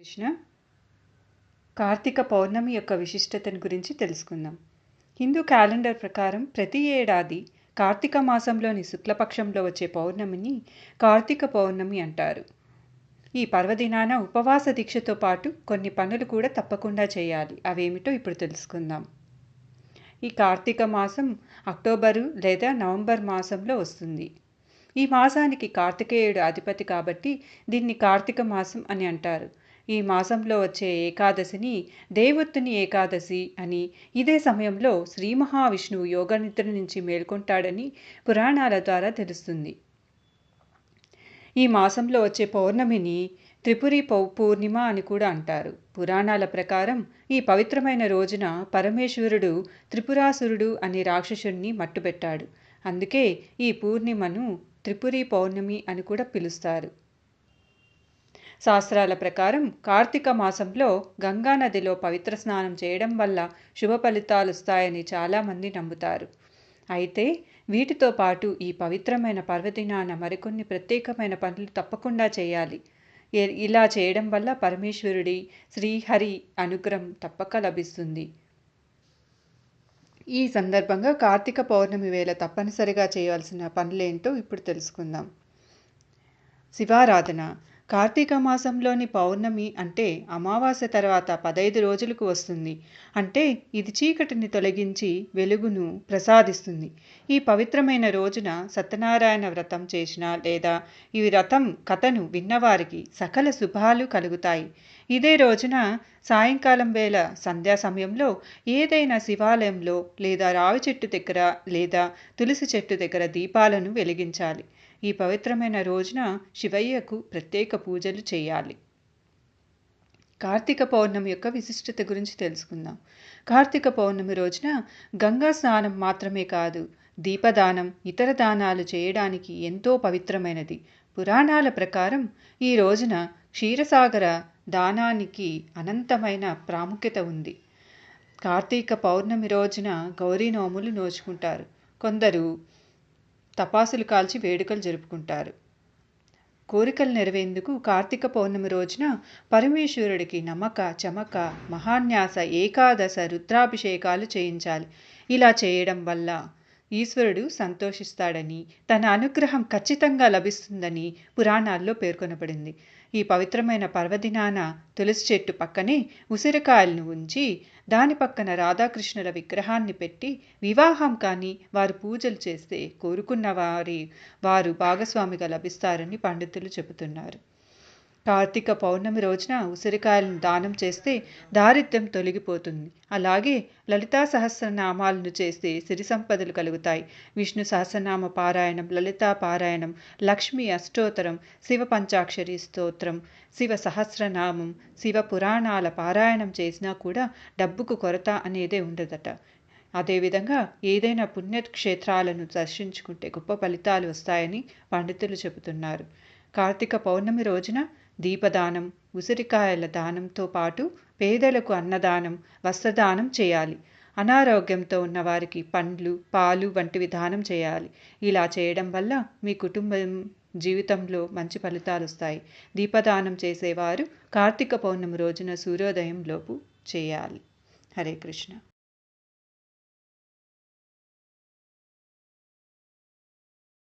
కృష్ణ కార్తీక పౌర్ణమి యొక్క విశిష్టతను గురించి తెలుసుకుందాం. హిందూ క్యాలెండర్ ప్రకారం ప్రతి ఏడాది కార్తీక మాసంలోని శుక్లపక్షంలో వచ్చే పౌర్ణమిని కార్తీక పౌర్ణమి అంటారు. ఈ పర్వదినాన ఉపవాస దీక్షతో పాటు కొన్ని పనులు కూడా తప్పకుండా చేయాలి. అవేమిటో ఇప్పుడు తెలుసుకుందాం. ఈ కార్తీక మాసం అక్టోబరు లేదా నవంబర్ మాసంలో వస్తుంది. ఈ మాసానికి కార్తికేయుడు అధిపతి కాబట్టి దీన్ని కార్తీక మాసం అని అంటారు. ఈ మాసంలో వచ్చే ఏకాదశిని దేవొత్తుని ఏకాదశి అని ఇదే సమయంలో శ్రీ మహావిష్ణువు యోగనిద్ర నుంచి మేల్కొంటాడని పురాణాల ద్వారా తెలుస్తుంది. ఈ మాసంలో వచ్చే పౌర్ణమిని త్రిపురి పౌ పూర్ణిమ అని కూడా అంటారు. పురాణాల ప్రకారం ఈ పవిత్రమైన రోజున పరమేశ్వరుడు త్రిపురాసురుడు అనే రాక్షసుడిని మట్టుబెట్టాడు. అందుకే ఈ పూర్ణిమను త్రిపురి పౌర్ణమి అని కూడా పిలుస్తారు. శాస్త్రాల ప్రకారం కార్తీక మాసంలో గంగా నదిలో పవిత్ర స్నానం చేయడం వల్ల శుభ ఫలితాలు వస్తాయని చాలామంది నమ్ముతారు. అయితే వీటితో పాటు ఈ పవిత్రమైన పర్వదినాన మరికొన్ని ప్రత్యేకమైన పనులు తప్పకుండా చేయాలి. ఇలా చేయడం వల్ల పరమేశ్వరుడి శ్రీహరి అనుగ్రహం తప్పక లభిస్తుంది. ఈ సందర్భంగా కార్తీక పౌర్ణమి వేళ తప్పనిసరిగా చేయవలసిన పనులేంటో ఇప్పుడు తెలుసుకుందాం. శివారాధన. కార్తీక మాసంలోని పౌర్ణమి అంటే అమావాస్య తర్వాత పదైదు రోజులకు వస్తుంది. అంటే ఇది చీకటిని తొలగించి వెలుగును ప్రసాదిస్తుంది. ఈ పవిత్రమైన రోజున సత్యనారాయణ వ్రతం చేసిన లేదా ఈ వ్రతం కథను విన్నవారికి సకల శుభాలు కలుగుతాయి. ఇదే రోజున సాయంకాలం వేళ సంధ్యా సమయంలో ఏదైనా శివాలయంలో లేదా రావి చెట్టు దగ్గర లేదా తులసి చెట్టు దగ్గర దీపాలను వెలిగించాలి. ఈ పవిత్రమైన రోజున శివయ్యకు ప్రత్యేక పూజలు చేయాలి. కార్తీక పౌర్ణమి యొక్క విశిష్టత గురించి తెలుసుకుందాం. కార్తీక పౌర్ణమి రోజున గంగా స్నానం మాత్రమే కాదు దీపదానం ఇతర దానాలు చేయడానికి ఎంతో పవిత్రమైనది. పురాణాల ప్రకారం ఈ రోజున క్షీరసాగర దానానికి అనంతమైన ప్రాముఖ్యత ఉంది. కార్తీక పౌర్ణమి రోజున గౌరీ నోములు నోచుకుంటారు. కొందరు తపాసులు కాల్చి వేడుకలు జరుపుకుంటారు. కోరికలు నెరవేందుకు కార్తీక పౌర్ణమి రోజున పరమేశ్వరుడికి నమక చమక మహాన్యాస ఏకాదశ రుద్రాభిషేకాలు చేయించాలి. ఇలా చేయడం వల్ల ఈశ్వరుడు సంతోషిస్తాడని తన అనుగ్రహం ఖచ్చితంగా లభిస్తుందని పురాణాల్లో పేర్కొనబడింది. ఈ పవిత్రమైన పర్వదినాన తులసి చెట్టు పక్కనే ఉసిరికాయలను ఉంచి దాని పక్కన రాధాకృష్ణుల విగ్రహాన్ని పెట్టి వివాహం కానీ వారు పూజలు చేస్తే కోరుకున్న వారి వారు భాగస్వామిగా లభిస్తారని పండితులు చెబుతున్నారు. కార్తీక పౌర్ణమి రోజున ఉసిరికాయలను దానం చేస్తే దారిద్ర్యం తొలగిపోతుంది. అలాగే లలితా సహస్రనామాలను చేస్తే సిరి సంపదలు కలుగుతాయి. విష్ణు సహస్రనామ పారాయణం లలితా పారాయణం లక్ష్మీ అష్టోత్తరం శివ పంచాక్షరి స్తోత్రం శివ సహస్రనామం శివ పురాణాల పారాయణం చేసినా కూడా డబ్బుకు కొరత అనేదే ఉండదట. అదేవిధంగా ఏదైనా పుణ్యక్షేత్రాలను దర్శించుకుంటే గొప్ప ఫలితాలు వస్తాయని పండితులు చెబుతున్నారు. కార్తీక పౌర్ణమి రోజున దీపదానం ఉసిరికాయల దానంతో పాటు పేదలకు అన్నదానం వస్త్రదానం చేయాలి. అనారోగ్యంతో ఉన్నవారికి పండ్లు పాలు వంటివి దానం చేయాలి. ఇలా చేయడం వల్ల మీ కుటుంబం జీవితంలో మంచి ఫలితాలు వస్తాయి. దీపదానం చేసేవారు కార్తీక పౌర్ణమి రోజున సూర్యోదయం లోపు చేయాలి. హరే కృష్ణ.